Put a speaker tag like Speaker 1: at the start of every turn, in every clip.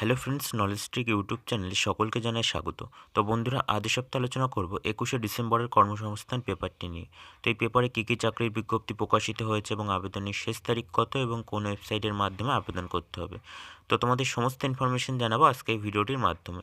Speaker 1: Hello friends knowledge trick YouTube চ্যানেলে সকলকে জানাই স্বাগত। তো বন্ধুরা সপ্তাহ সপ্তাহে আলোচনা করব একুশে ডিসেম্বরের কর্মসংস্থান পেপারটি নিয়ে। তো এই পেপারে কী কী চাকরির বিজ্ঞপ্তি প্রকাশিত হয়েছে এবং আবেদনের শেষ তারিখ কত এবং কোন ওয়েবসাইটের মাধ্যমে আবেদন করতে হবে। তো তোমাদের সমস্ত ইনফরমেশন জানাব আজকে এই ভিডিওটির মাধ্যমে।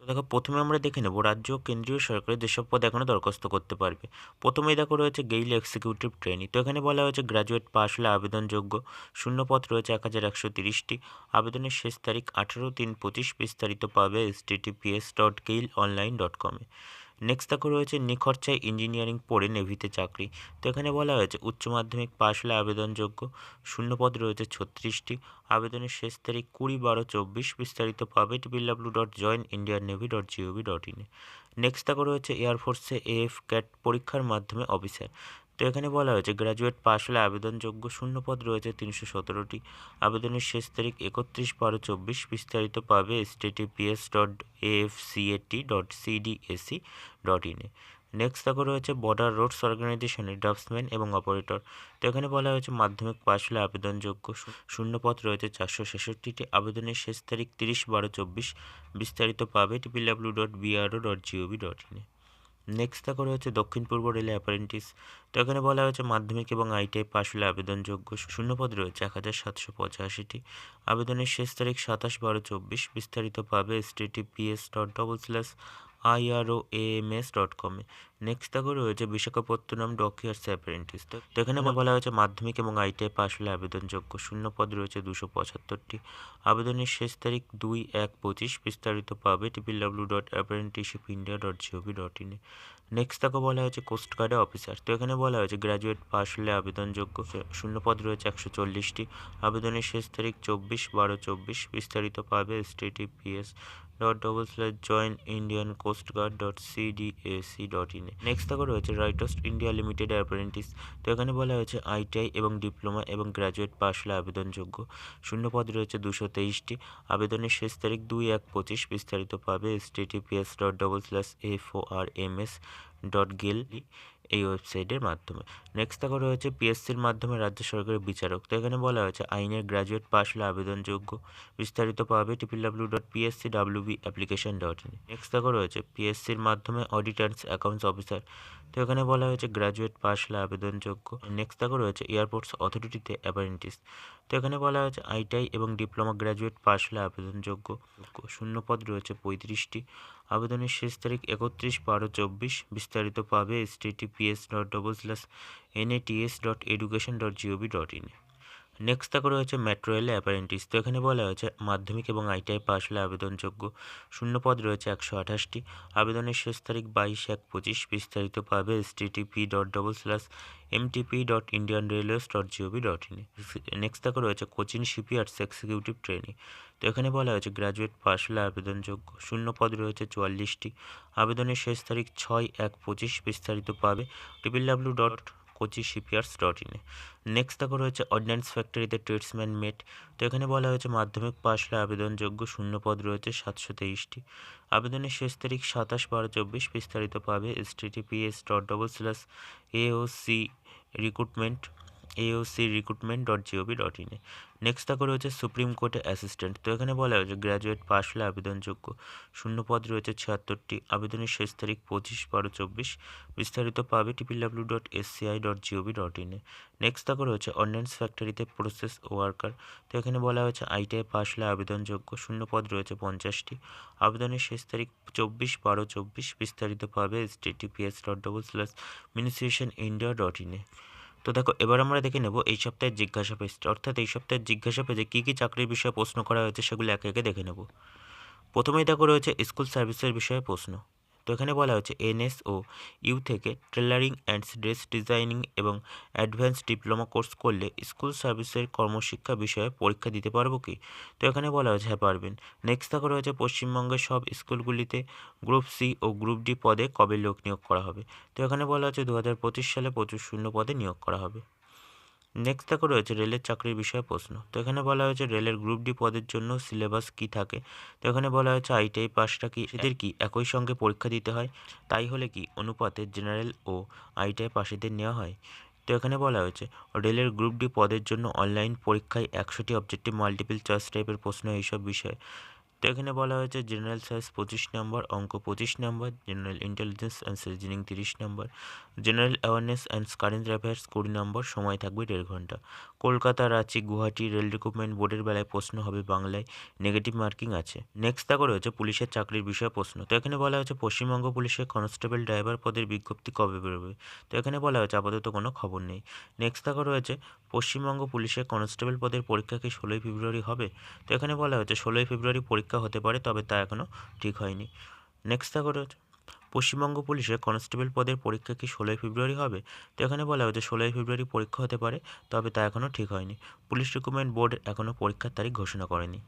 Speaker 1: তো দেখো, প্রথমে আমরা দেখে নেব রাজ্য, কেন্দ্রীয় সরকারের যেসব পদ এখনও দরখাস্ত করতে পারবে। প্রথমেই দেখো রয়েছে গেইল এক্সিকিউটিভ ট্রেনি তো এখানে বলা হয়েছে গ্র্যাজুয়েট পাস হলে আবেদনযোগ্য। শূন্য পথ রয়েছে এক হাজার একশো তিরিশটি। আবেদনের শেষ তারিখ আঠেরো তিন পঁচিশ বিস্তারিত পাবে S TTPS dot GAIL online dot কমে নেক্সট দেখো রয়েছে নিখরচায় ইঞ্জিনিয়ারিং পড়ে নেভিতে চাকরি। তো এখানে বলা হয়েছে, উচ্চ মাধ্যমিক পাশ হলে আবেদনযোগ্য। শূন্যপদ রয়েছে ছত্রিশটি। আবেদনের শেষ তারিখ কুড়ি বারো চব্বিশ। বিস্তারিত পাবে TPW dot join Indian navy dot GOV dot ইনে নেক্সট দেখো রয়েছে এয়ারফোর্সে এএফ ক্যাট পরীক্ষার মাধ্যমে অফিসার তো এখানে বলা হয়েছে গ্র্যাজুয়েট পাশ হলে আবেদনযোগ্য শূন্যপদ রয়েছে তিনশো সতেরোটি। আবেদনের শেষ তারিখ একত্রিশ বারো চব্বিশ। বিস্তারিত পাবে S TTPS dot F CAT dot CDAC dot ইনে নেক্সট দেখো রয়েছে বর্ডার রোডস অর্গানাইজেশনের ড্রাফটসম্যান এবং অপারেটর তো এখানে বলা হয়েছে, মাধ্যমিক পাশ হলে আবেদনযোগ্য শূন্যপদ রয়েছে চারশো ছেষট্টিটি। আবেদনের শেষ তারিখ তিরিশ বারো চব্বিশ। বিস্তারিত পাবে TPW dot BRO dot GOV dot ইনে নেক্সট করে হচ্ছে দক্ষিণ পূর্ব রেলে অ্যাপারেন্টিস তো এখানে বলা হয়েছে মাধ্যমিক এবং আইটিআই পাশ হলে আবেদনযোগ্য শূন্যপদ রয়েছে এক হাজার সাতশো পঁচাশিটি। আবেদনের শেষ তারিখ সাতাশ বারো চব্বিশ। বিস্তারিত পাবে S TTPS dot double slash IRO AMS dot কমে নেক্সট দেখো রয়েছে বিশাখাপত্তনম ডকিয়ার্স অ্যাপারেন্টিস তো এখানে বলা হয়েছে মাধ্যমিক এবং আইটিআই পাশ হলে আবেদনযোগ্য। শূন্যপদ রয়েছে দুশো পঁচাত্তরটি। আবেদনের শেষ তারিখ দুই এক পঁচিশ। বিস্তারিত পাবে TPW dot apprenticeship India dot GOV dot ইনে নেক্সট তাকে বলা হয়েছে কোস্টগার্ডে অফিসার তো এখানে বলা হয়েছে গ্র্যাজুয়েট পাশ হলে আবেদনযোগ্য শূন্যপদ রয়েছে একশো চল্লিশটি। আবেদনের শেষ তারিখ চব্বিশ বারো চব্বিশ। বিস্তারিত পাবে S TTPS dot double slash join Indian coastguard dot CDAC dot ইনে নেক্সট দেখো রয়েছে রাইটস্ট ইন্ডিয়া লিমিটেড অ্যাপ্রেন্টিস তো এখানে বলা হয়েছে আইটিআই এবং ডিপ্লোমা এবং গ্র্যাজুয়েট পাশ হলে আবেদনযোগ্য। শূন্যপদ রয়েছে দুশো তেইশটি। আবেদনের শেষ তারিখ দুই এক পঁচিশ। বিস্তারিত পাবে S TTPS dot double slash F O R M S dot গেল এই ওয়েবসাইটের মাধ্যমে। নেক্সট দেখা রয়েছে পিএসসির মাধ্যমে রাজ্য সরকারের বিচারক। তো এখানে বলা হয়েছে, আইনের গ্র্যাজুয়েট পাশ হলে আবেদনযোগ্য। বিস্তারিত পাবে TPW dot PSC WB application dot in next দেখো রয়েছে পিএসসির মাধ্যমে অডিটার্স অ্যাকাউন্টস অফিসার তো এখানে বলা হয়েছে গ্র্যাজুয়েট পাস হলে আবেদনযোগ্য। নেক্সট দেখো রয়েছে এয়ারপোর্টস অথরিটিতে অ্যাপারেন্টিস তো এখানে বলা হয়েছে আইটিআই এবং ডিপ্লোমা গ্র্যাজুয়েট পাস হলে আবেদনযোগ্য। শূন্যপদ রয়েছে পঁয়ত্রিশটি। আবেদনের শেষ তারিখ একত্রিশ বারো চব্বিশ। বিস্তারিত পাবে S TTPS dot double slash NATS dot education dot GOV dot in next তাকে রয়েছে মেট্রো রেলে অ্যাপারেন্টিস তো এখানে বলা হয়েছে মাধ্যমিক এবং আইটিআই পাশ হলে আবেদনযোগ্য। শূন্যপদ রয়েছে একশো আঠাশটি। আবেদনের শেষ তারিখ বাইশ এক পঁচিশ। বিস্তারিত পাবে S TTP dot double slash MTP dot Indian railways dot GOV dot in next তাকে রয়েছে কোচিন শিপিয়ার্ডস এক্সিকিউটিভ ট্রেনিং তো এখানে বলা হয়েছে গ্র্যাজুয়েট পাশ হলে আবেদনযোগ্য। শূন্য পদ রয়েছে চুয়াল্লিশটি। আবেদনের শেষ তারিখ ছয় এক পঁচিশ। বিস্তারিত পাবে TPL W dot Kochi shipyards dot ইনে নেক্সট দেখো রয়েছে অর্ডিন্যান্স ফ্যাক্টরিতে ট্রেডসম্যান মেট তো এখানে বলা হয়েছে মাধ্যমিক পাশ আবেদনযোগ্য শূন্য পদ রয়েছে সাতশো তেইশটি। আবেদনের শেষ তারিখ সাতাশ বারো চব্বিশ বিস্তারিত পাবে HTTPS dot double slash C recruitment AOC recruitment dot GOV dot ইনে নেক্সট দেখো রয়েছে সুপ্রিম কোর্টে অ্যাসিস্ট্যান্ট তো এখানে বলা হয়েছে গ্র্যাজুয়েট পাশ হলে আবেদনযোগ্য। শূন্য পদ রয়েছে ছিয়াত্তরটি। আবেদনের শেষ তারিখ পঁচিশ বারো চব্বিশ। বিস্তারিত পাবে TPW dot SCI dot GOV dot ইনে নেক্সট দেখো রয়েছে অর্ডিন্যান্স ফ্যাক্টরিতে প্রসেস ওয়ার্কার তো এখানে বলা হয়েছে আইটিআই পাশ হলে আবেদনযোগ্য। শূন্য পদ রয়েছে পঞ্চাশটি। আবেদনের শেষ তারিখ চব্বিশ বারো চব্বিশ। বিস্তারিত পাবে HTTPS dot double slash ministration India dot ইনে তো দেখো, এবার আমরা দেখে নেব এই সপ্তাহের জিজ্ঞাসা পেজটা। অর্থাৎ এই সপ্তাহের জিজ্ঞাসা পেজে কী কী চাকরির বিষয়ে প্রশ্ন করা হয়েছে সেগুলো একে একে দেখে নেব। প্রথমেই দেখো রয়েছে স্কুল সার্ভিসের বিষয়ে প্রশ্ন। তো এখানে বলা হচ্ছে এনএসও, ইউ থেকে টেলারিং অ্যান্ড ড্রেস ডিজাইনিং এবং অ্যাডভান্স ডিপ্লোমা কোর্স করলে স্কুল সার্ভিসের কর্মশিক্ষা বিষয়ে পরীক্ষা দিতে পারব কি? তো এখানে বলা হয়েছে হ্যাঁ পারবেন। নেক্সট থাকা রয়েছে, পশ্চিমবঙ্গের সব স্কুলগুলিতে গ্রুপ সি ও গ্রুপ ডি পদে কবে লোক নিয়োগ করা হবে? তো এখানে বলা হচ্ছে দু হাজার পঁচিশ সালে প্রচুর শূন্য পদে নিয়োগ করা হবে। নেক্সট দেখো রয়েছে রেলের চাকরির বিষয়ে প্রশ্ন। তো এখানে বলা হয়েছে রেলের গ্রুপ ডি পদের জন্য সিলেবাস কি থাকে? তো এখানে বলা হয়েছে আইটিআই পাসটা কি? এদের কি একই সঙ্গে পরীক্ষা দিতে হয়? তাই হলে কি অনুপাতে জেনারেল ও আইটিআই পাশেদের নেওয়া হয়? তো এখানে বলা হয়েছে রেলের গ্রুপ ডি পদের জন্য অনলাইন পরীক্ষায় একশোটি অবজেক্টিভ মাল্টিপল চয়েস টাইপের প্রশ্ন এইসব বিষয়ে। তো এখানে বলা হয়েছে জেনারেল সায়েন্স পঁচিশ নম্বর অঙ্ক পঁচিশ number general intelligence and reasoning তিরিশ number general awareness and current affairs কুড়ি নম্বর সময় থাকবে দেড় ঘণ্টা। কলকাতা, রাঁচি, গুয়াহাটি রেল রিক্রুটমেন্ট বোর্ডের বেলায় প্রশ্ন হবে বাংলায় নেগেটিভ মার্কিং আছে। নেক্সট দেখো রয়েছে পুলিশের চাকরির বিষয়ে প্রশ্ন। তো এখানে বলা হয়েছে পশ্চিমবঙ্গ পুলিশের কনস্টেবল ড্রাইভার পদের বিজ্ঞপ্তি কবে বেরোবে? তো এখানে বলা হয়েছে আপাতত কোনো খবর নেই। নেক্সট দেখো রয়েছে পশ্চিমবঙ্গ পুলিশের কনস্টেবল পদের পরীক্ষা কি ষোলোই ফেব্রুয়ারি হবে? তো এখানে বলা হয়েছে ষোলোই ফেব্রুয়ারি পরীক্ষা হতে পারে, তবে তা এখনও ঠিক হয়নি। নেক্সট রয়েছে, পশ্চিমবঙ্গ পুলিশের কনস্টেবল পদের পরীক্ষা কি ষোলোই ফেব্রুয়ারি হবে? তো এখানে বলা হয়েছে ষোলোই ফেব্রুয়ারি পরীক্ষা হতে পারে, তবে তা এখনও ঠিক হয়নি। পুলিশ রিক্রুটমেন্ট বোর্ড এখনও পরীক্ষার তারিখ ঘোষণা করেনি।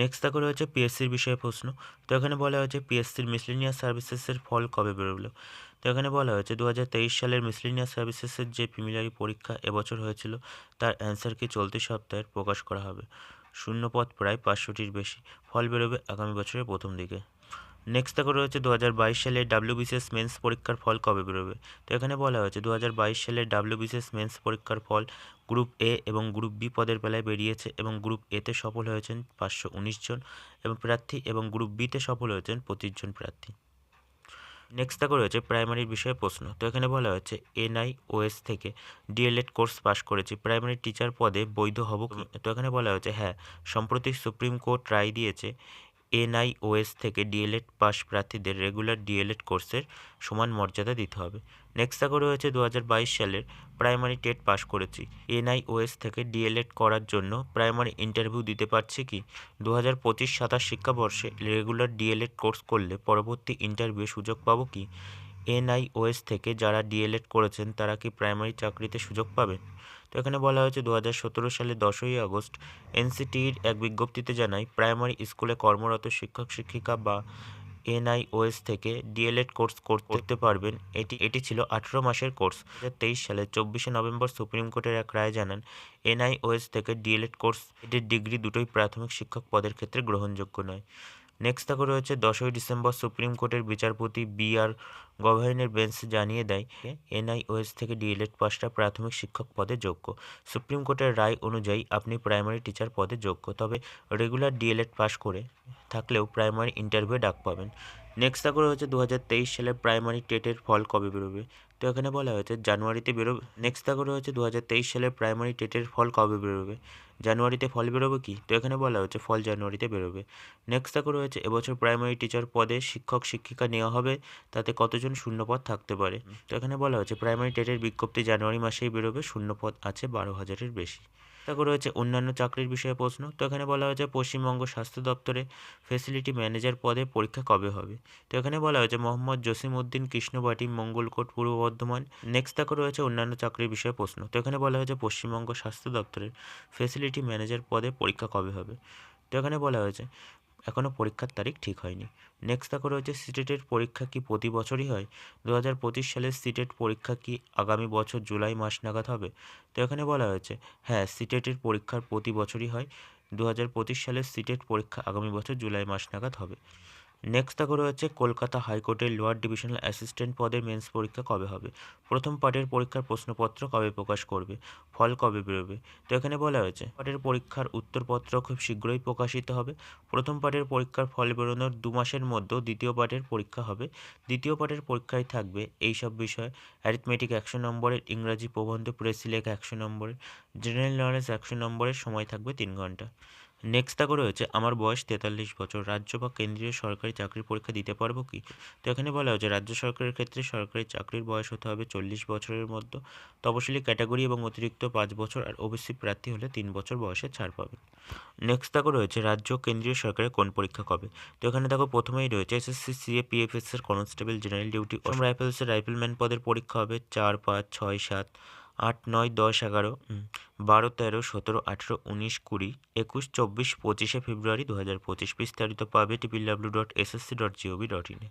Speaker 1: নেক্সট দেখো রয়েছে পিএসসির বিষয়ে প্রশ্ন, তো এখানে বলা হয়েছে পিএসসির মিসলিনিয়াস সার্ভিসেসের ফল কবে বেরোলো? তো এখানে বলা হয়েছে দু হাজার তেইশ সালের মিসলিনিয়াস সার্ভিসেসের যে প্রিমিলারি পরীক্ষা এবছর হয়েছিল, তার অ্যান্সার কি চলতি সপ্তাহের প্রকাশ করা হবে? শূন্যপদ প্রায় পাঁচশোটির বেশি। ফল বেরোবে আগামী বছরের প্রথম দিকে। নেক্সট দেখো রয়েছে দু হাজার বাইশ সালে ডাব্লিউবিসিএস মেন্স পরীক্ষার ফল কবে বেরোবে? তো এখানে বলা হয়েছে দু হাজার বাইশ সালে ডাব্লিউবিসিএস মেন্স পরীক্ষার ফল গ্রুপ এ এবং গ্রুপ বি পদের বেলায় বেরিয়েছে এবং গ্রুপ এতে সফল হয়েছেন পাঁচশো উনিশ জন এবং প্রার্থী এবং গ্রুপ বিতে সফল হয়েছেন পঁচিশ জন প্রার্থী। নেক্সট দেখো রয়েছে প্রাইমারির বিষয়ে প্রশ্ন। তো এখানে বলা হচ্ছে এনআই ওএস থেকে ডিএলএড কোর্স পাস করেছি। প্রাইমারি টিচার পদে বৈধ হব তো এখানে বলা হয়েছে হ্যাঁ সম্প্রতি সুপ্রিম কোর্ট রায় দিয়েছে এনআইওএস থেকে ডিএলএড পাস প্রার্থীদের রেগুলার ডিএলএড কোর্সের সমান মর্যাদা দিতে হবে। নেক্সাকো রয়েছে দু হাজার বাইশ সালের প্রাইমারি টেট পাস করেছি। এনআইওএস থেকে ডিএলএড করার জন্য প্রাইমারি ইন্টারভিউ দিতে পারছি কি? দু হাজার পঁচিশ সাতাশ শিক্ষাবর্ষে রেগুলার ডিএলএড কোর্স করলে পরবর্তী ইন্টারভিউ সুযোগ পাবো কি? এনআইওএস থেকে যারা ডিএলএড করেছেন, তারা কি প্রাইমারি চাকরিতে সুযোগ পাবেন? তো এখানে বলা হয়েছে দু হাজার সতেরো সালে দশই আগস্ট এনসিটির এক বিজ্ঞপ্তিতে জানায়, প্রাইমারি স্কুলে কর্মরত শিক্ষক, শিক্ষিকা বা এনআইওএস থেকে ডিএলএড কোর্স করতে পারবেন। এটি এটি ছিল আঠেরো মাসের কোর্স। দু তেইশ সালের চব্বিশে নভেম্বর সুপ্রিম কোর্টের এক রায় জানান, এনআইওএস থেকে ডিএলএড কোর্স, এটির ডিগ্রি দুটোই প্রাথমিক শিক্ষক পদের ক্ষেত্রে গ্রহণযোগ্য নয়। নেক্সট থাকে রয়েছে দশই ডিসেম্বর সুপ্রিম কোর্টের বিচারপতি বি আর গভর্নের বেঞ্চ জানিয়ে দেয় এনআইওএস থেকে ডিএলএড পাসটা প্রাথমিক শিক্ষক পদে যোগ্য। সুপ্রিম কোর্টের রায় অনুযায়ী আপনি প্রাইমারি টিচার পদে যোগ্য, তবে রেগুলার ডিএলএড পাশ করে থাকলেও প্রাইমারি ইন্টারভিউ ডাক পাবেন। নেক্সট থাকা রয়েছে দু হাজার তেইশ সালের প্রাইমারি টেটের ফল কবে বেরোবে? তো এখানে বলা হয়েছে জানুয়ারিতে বেরোবে নেক্সট থাকা রয়েছে দু হাজার তেইশ সালের প্রাইমারি টেটের ফল কবে বেরোবে? জানুয়ারিতে ফল বেরোবে কি? তো এখানে বলা হচ্ছে ফল জানুয়ারিতে বেরোবে। নেক্সট থাকা রয়েছে এবছর প্রাইমারি টিচার পদে শিক্ষক শিক্ষিকা নেওয়া হবে তাতে কতজন শূন্যপদ থাকতে পারে? তো এখানে বলা হচ্ছে প্রাইমারি টেটের বিজ্ঞপ্তি জানুয়ারি মাসেই বেরোবে শূন্যপদ আছে বারো হাজারের বেশি। তারপর রয়েছে অন্যান্য চাকরির বিষয়ে প্রশ্ন। তো এখানে বলা হয়েছে পশ্চিমবঙ্গ স্বাস্থ্য দপ্তরে ফেসিলিটি ম্যানেজার পদে পরীক্ষা কবে হবে? তো এখানে বলা হয়েছে মোহাম্মদ জসিম উদ্দিন কৃষ্ণবাটি মঙ্গলকোট, পূর্ব বর্ধমান। নেক্সট তাকে রয়েছে অন্যান্য চাকরির বিষয়ে প্রশ্ন। তো এখানে বলা হয়েছে পশ্চিমবঙ্গ স্বাস্থ্য দপ্তরের ফেসিলিটি ম্যানেজার পদে পরীক্ষা কবে হবে? তো এখানে বলা হয়েছে এখনও পরীক্ষার তারিখ ঠিক হয়নি। নেক্সট দেখো রয়েছে সিটেটের পরীক্ষা কি প্রতি বছরই হয়? দু হাজার পঁচিশ সালের সিটেট পরীক্ষা কি আগামী বছর জুলাই মাস নাগাদ হবে? তো এখানে বলা হয়েছে হ্যাঁ সিটেটের পরীক্ষার প্রতি বছরই হয়। দু হাজার পঁচিশ সালের সিটেট পরীক্ষা আগামী বছর জুলাই মাস নাগাদ হবে। নেক্সট দেখো রয়েছে কলকাতা হাইকোর্টের লোয়ার ডিভিশনাল অ্যাসিস্ট্যান্ট পদের মেন্স পরীক্ষা কবে হবে? প্রথম পার্টের পরীক্ষার প্রশ্নপত্র কবে প্রকাশ করবে? ফল কবে বেরোবে? তো এখানে বলা হয়েছে পার্টের পরীক্ষার উত্তরপত্র খুব শীঘ্রই প্রকাশিত হবে। প্রথম পার্টের পরীক্ষার ফল বেরোনোর দু মাসের মধ্যেও দ্বিতীয় পার্টের পরীক্ষা হবে। দ্বিতীয় পার্টের পরীক্ষায় থাকবে এই সব বিষয় অ্যারিথমেটিক একশো নম্বরের, ইংরাজি প্রবন্ধ প্রেসিলেখ একশো নম্বরের জেনারেল নলেজ একশো নম্বরের, সময় থাকবে তিন ঘণ্টা। নেক্সট দেখো রয়েছে আমার বয়স তেতাল্লিশ বছর, রাজ্য বা কেন্দ্রীয় সরকারি চাকরির পরীক্ষা দিতে পারব কি? তো এখানে বলা হয়েছে, রাজ্য সরকারের ক্ষেত্রে সরকারি চাকরির বয়স হতে হবে চল্লিশ বছরের মধ্যে। তপশিলি ক্যাটাগরি এবং অতিরিক্ত পাঁচ বছর আর ওবিসি প্রার্থী হলে তিন বছর বয়সে ছাড় পাবে নেক্সট দেখো রয়েছে রাজ্য কেন্দ্রীয় সরকারের কোন পরীক্ষা কবে? তো এখানে দেখো প্রথমেই রয়েছে এসএসসি, সিএ, পিএফএস এর কনস্টেবল জেনারেল ডিউটি অসম রাইফেলসের রাইফেলম্যান পদের পরীক্ষা হবে চার পাঁচ ছয় সাত। আট নয় দশ এগারো বারো তেরো সতেরো আঠেরো উনিশ কুড়ি একুশ চব্বিশ পঁচিশে ফেব্রুয়ারি দু হাজার পঁচিশ বিস্তারিত পাবে TPW dot SSC dot GOV dot ইনে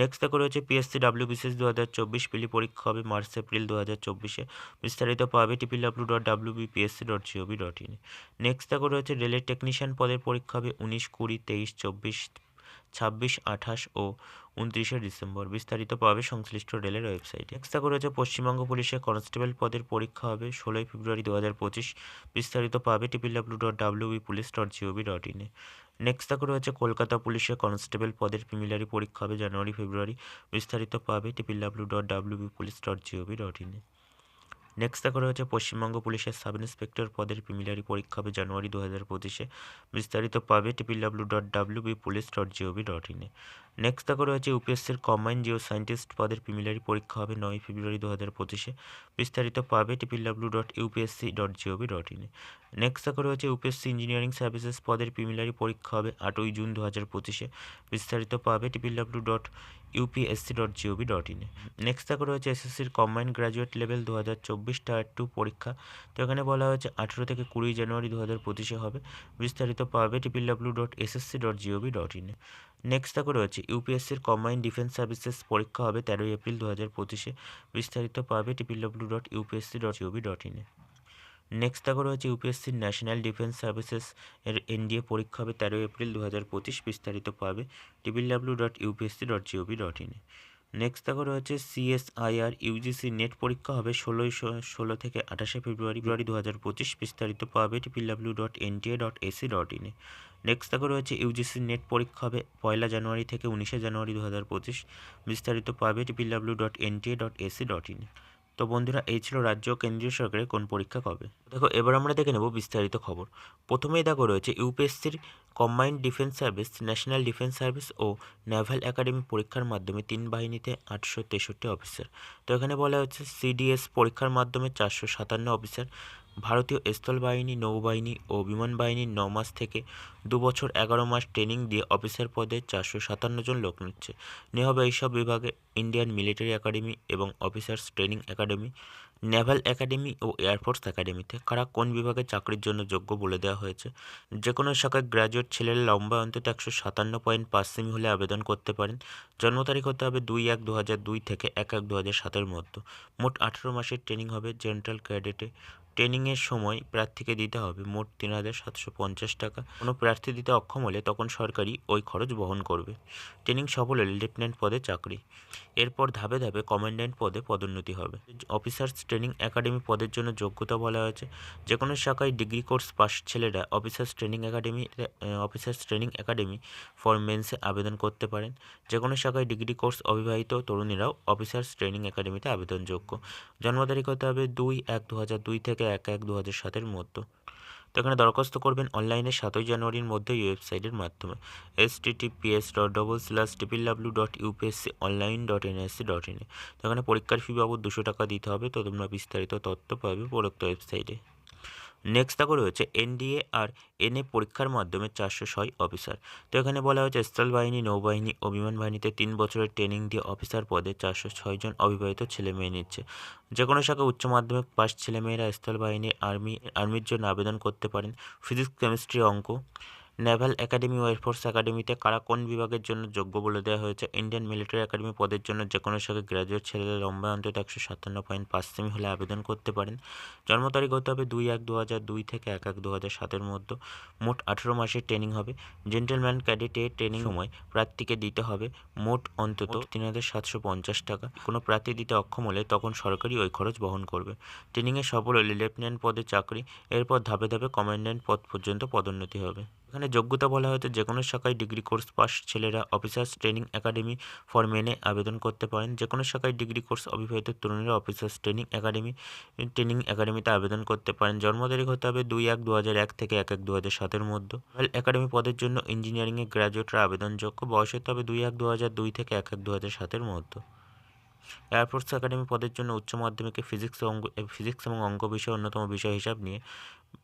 Speaker 1: নেক্সট দেখো রয়েছে পিএসসি ডাব্লিউ বিসিএস দু হাজার চব্বিশ পিলি পরীক্ষা হবে মার্চ এপ্রিল দু হাজার চব্বিশে। বিস্তারিত পাবে TPW dot W BPSC dot GOV dot ইনে নেক্সট দেখো রয়েছে রেলের টেকনিশিয়ান পদের পরীক্ষা হবে উনিশ কুড়ি, তেইশ, চব্বিশ, ছাব্বিশ, আঠাশ ও উনত্রিশে ডিসেম্বর। বিস্তারিত পাবে সংশ্লিষ্ট রেলের ওয়েবসাইটে। দেখো রয়েছে পশ্চিমবঙ্গ পুলিশের কনস্টেবল পদের পরীক্ষা হবে ষোলোই ফেব্রুয়ারি দু হাজার পঁচিশ। বিস্তারিত পাবে TPW dot W B police dot GOV dot ইনে নেক্সট দেখো রয়েছে কলকাতা পুলিশের কনস্টেবল পদের প্রিমিলারি পরীক্ষা হবে জানুয়ারি, ফেব্রুয়ারি। বিস্তারিত পাবে dot W B police dot GOV dot ইনে নেক্সট দেখা রয়েছে পশ্চিমবঙ্গ পুলিশের সাব ইন্সপেক্টর পদের প্রিমিলারি পরীক্ষা হবে জানুয়ারি দু হাজার পঁচিশে। বিস্তারিত পাবে TPW dot W B police dot GOV dot ইনে নেক্সট দেখা রয়েছে ইউপিএসসির কম্বাইন জিও সায়েন্টিস্ট পদের প্রিমিলারি পরীক্ষা হবে নয় ফেব্রুয়ারি দু হাজার পঁচিশে। বিস্তারিত পাবে TPW dot UPSC dot GOV dot ইনে নেক্সট দেখা রয়েছে ইউপিএসসি ইঞ্জিনিয়ারিং সার্ভিসেস পদের প্রিমিলারি পরীক্ষা হবে আটই জুন দু হাজার পঁচিশে। বিস্তারিত পাবে TPW dot UPSC dot GOV dot ইনে নেক্সট দেখা রয়েছে এসএসসির কম্বাইন্ড গ্র্যাজুয়েট লেভেল দু হাজার চব্বিশ টায়ার টু পরীক্ষা। তো এখানে বলা হয়েছে আঠেরো থেকে কুড়ি জানুয়ারি দু হাজার পঁচিশে হবে। বিস্তারিত পাবে TPW dot SSC dot GOV dot ইনে নেক্সট দেখো রয়েছে ইউপিএসসির কম্বাইন্ড ডিফেন্স সার্ভিসেস পরীক্ষা হবে তেরোই এপ্রিল দু হাজার পঁচিশে। বিস্তারিত পাবে TPW dot UPSC dot GOV dot ইনে নেক্সট দেখো রয়েছে ইউপিএসসির ন্যাশনাল ডিফেন্স সার্ভিসেস এর এনডিএ পরীক্ষা হবে তেরোই এপ্রিল দু হাজার পঁচিশ। বিস্তারিত পাবে TPW dot UPSC dot GOV dot ইনে নেক্সট দেখো রয়েছে সিএসআইআর ইউজিসি নেট পরীক্ষা হবে ষোলোই ষোলো থেকে আঠাশে ফেব্রুয়ারি ফেব্রুয়ারি দু হাজার পঁচিশ। বিস্তারিত পাবে TPW dot NTA dot AC dot ইনে নেক্সট দেখো রয়েছে ইউজিসি নেট পরীক্ষা হবে পয়লা জানুয়ারি থেকে উনিশে জানুয়ারি দু হাজার পঁচিশ। বিস্তারিত পাবে TPW dot NTA dot AC dot ইনে তো বন্ধুরা, এই ছিল রাজ্য কেন্দ্রীয় সরকারের কোন পরীক্ষা কবে? দেখো, এবার আমরা দেখে নেব বিস্তারিত খবর। প্রথমেই দেখো রয়েছে ইউপিএসসির combined defence service national defence service ও নেভাল একাডেমি পরীক্ষার মাধ্যমে তিন বাহিনীতে আটশো তেষট্টি অফিসার। তো এখানে বলা হচ্ছে সিডিএস পরীক্ষার মাধ্যমে চারশো সাতান্ন অফিসার ভারতীয় স্থল বাহিনী নৌবাহিনী ও বিমান বাহিনীর ন মাস থেকে দু বছর এগারো মাস ট্রেনিং দিয়ে অফিসার পদে চারশো সাতান্ন জন লোক নিচ্ছে। নেওয়া হবে এইসব বিভাগে ইন্ডিয়ান মিলিটারি একাডেমি এবং officers training academy, naval academy ও এয়ারফোর্স একাডেমিতে। কারা কোন বিভাগে চাকরির জন্য যোগ্য বলে দেওয়া হয়েছে? যে কোনো শাখায় গ্র্যাজুয়েট ছেলের লম্বা অন্তত একশো সাতান্ন পয়েন্ট পাঁচ সেমি হলে আবেদন করতে পারেন। জন্ম তারিখ হতে হবে দুই এক দু হাজার দুই থেকে এক এক দু হাজার সাতের মধ্যে। মোট আঠেরো মাসের ট্রেনিং হবে জেনারেল ক্যাডেটে ট্রেনিংয়ের সময় প্রার্থীকে দিতে হবে। মোট তিন হাজার সাতশো পঞ্চাশ টাকা। কোনো প্রার্থী দিতে অক্ষম হলে তখন সরকারি ওই খরচ বহন করবে। ট্রেনিং সফল হলে লেফটেন্যান্ট পদে চাকরি। এরপর ধাপে ধাপে কমান্ড্যান্ট পদে পদোন্নতি হবে। অফিসার্স ট্রেনিং একাডেমি পদের জন্য যোগ্যতা বলা হয়েছে। যে কোনো শাখায় ডিগ্রি কোর্স পাস ছেলেরা officers training academy officers training academy for মেন্সে আবেদন করতে পারেন। যে কোনো শাখায় ডিগ্রি কোর্স অবিবাহিত তরুণীরাও অফিসার্স ট্রেনিং একাডেমিতে আবেদনযোগ্য। জন্ম তারিখ হতে হবে দুই এক দু হাজার দুই থেকে এক এক দু হাজার সাতের মধ্যে। তো এখানে দরখাস্ত করবেন অনলাইনে সাতই জানুয়ারির মধ্যে এই ওয়েবসাইটের মাধ্যমে। HTTPS dot double slash triple W dot UPSC online dot NSC dot ইনে তো এখানে পরীক্ষার ফি বাবদ দুশো টাকা দিতে হবে। তো তোমরা বিস্তারিত তথ্য পাবে উপরোক্ত ওয়েবসাইটে। নেক্সট দেখো রয়েছে এনডিএ আর এনএ পরীক্ষার মাধ্যমে চারশো ছয় অফিসার তো এখানে বলা হয়েছে স্থল বাহিনী, নৌবাহিনী ও বিমান বাহিনীতে তিন বছরের ট্রেনিং দিয়ে অফিসার পদে চারশো ছয়জন অবিবাহিত ছেলে মেয়ে নিচ্ছে। যে কোনো শাখা উচ্চ মাধ্যমিক পাশ ছেলেমেয়েরা স্থল বাহিনী, আর্মি, আর্মির জন্য আবেদন করতে পারেন। ফিজিক্স কেমিস্ট্রি অঙ্ক। নেভাল একাডেমি ও এয়ারফোর্স একাডেমিতে কারা কোন বিভাগের জন্য যোগ্য বলে দেওয়া হয়েছে? ইন্ডিয়ান মিলিটারি একাডেমি পদের জন্য যে কোনো শাখায় গ্র্যাজুয়েট ছেলেরা লম্বা অন্তত একশো সাতান্ন পয়েন্ট পাঁচ সেমি হলে আবেদন করতে পারেন। জন্ম তারিখ হতে হবে দুই এক দু হাজার দুই থেকে এক এক দু হাজার সাতের মধ্যে। মোট আঠেরো মাসের ট্রেনিং হবে। জেন্টেলম্যান ক্যাডেটে ট্রেনিং সময় প্রার্থীকে দিতে হবে। মোট অন্তত তিন হাজার সাতশো পঞ্চাশ টাকা। কোনো প্রার্থী দিতে অক্ষম হলে তখন সরকারি ওই খরচ বহন করবে। ট্রেনিংয়ে সফল হলে লেফটেন্যান্ট পদে চাকরি। এরপর ধাপে ধাপে কমান্ড্যান্ট পদ পর্যন্ত পদোন্নতি হবে। এখানে যোগ্যতা বলা হয়তো যে কোনো শাখায় ডিগ্রি কোর্স পাস ছেলেরা অফিসার্স ট্রেনিং একাডেমি ফর মেনে আবেদন করতে পারেন। যে কোনো শাখায় ডিগ্রি কোর্স অবিবাহিত তরুণীরা অফিসার্স ট্রেনিং একাডেমি, ট্রেনিং একাডেমিতে আবেদন করতে পারেন। জন্ম তারিখ হতে হবে দুই এক দু হাজার এক থেকে এক এক দু হাজার সাতের মধ্যে। ওয়েল একাডেমি পদের জন্য ইঞ্জিনিয়ারিংয়ে গ্র্যাজুয়েটরা আবেদনযোগ্য। বয়স হতে হবে দুই এক দু হাজার দুই থেকে এক এক দু হাজার সাতের মধ্যে। এয়ারফোর্স একাডেমি পদের জন্য উচ্চ মাধ্যমিকে ফিজিক্স ও অঙ্ক ফিজিক্স এবং অঙ্ক বিষয় অন্যতম বিষয় হিসাব নিয়ে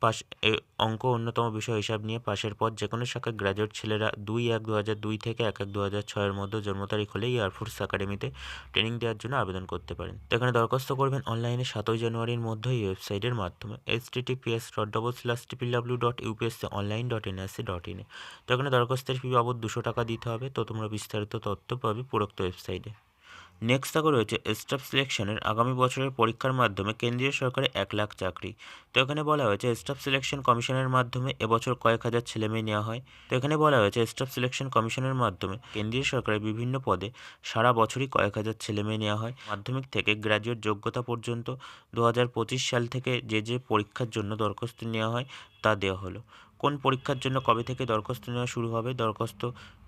Speaker 1: পাশ এ অঙ্ক অন্যতম বিষয় হিসাব নিয়ে পাশের পর যে কোনো শাখায় গ্র্যাজুয়েট ছেলেরা দুই এক দু হাজার দুই থেকে এক এক দু হাজার ছয়ের মধ্যে জন্ম তারিখ হলে এয়ারফোর্স একাডেমিতে ট্রেনিং দেওয়ার জন্য আবেদন করতে পারেন। তো এখানে দরখাস্ত করবেন অনলাইনে সাতই জানুয়ারির মধ্যে এই ওয়েবসাইটের মাধ্যমে। HTTPS dot double slash triple W dot UPSC online dot N NIC dot ইনে তো এখানে দরখাস্তের ফি বাবদ দুশো টাকা দিতে হবে। তো তোমরা বিস্তারিত তথ্য পাবে উপরোক্ত ওয়েবসাইটে নেক্সট থাকা রয়েছে স্টাফ সিলেকশনের আগামী বছরের পরীক্ষার মাধ্যমে কেন্দ্রীয় সরকারের এক লাখ চাকরি। তো এখানে বলা হয়েছে স্টাফ সিলেকশন কমিশনের মাধ্যমে এবছর কয়েক হাজার ছেলেমেয়ে নেওয়া হয়। তো এখানে বলা হয়েছে স্টাফ সিলেকশন কমিশনের মাধ্যমে কেন্দ্রীয় সরকারের বিভিন্ন পদে সারা বছরই কয়েক হাজার ছেলেমেয়ে নেওয়া হয়। মাধ্যমিক থেকে গ্র্যাজুয়েট যোগ্যতা পর্যন্ত দু হাজার পঁচিশ সাল থেকে যে যে পরীক্ষার জন্য দরখাস্ত নেওয়া হয় তা দেওয়া হলো। কোন পরীক্ষার জন্য কবে থেকে দরখাস্ত নেওয়া শুরু হবে, দরখাস্ত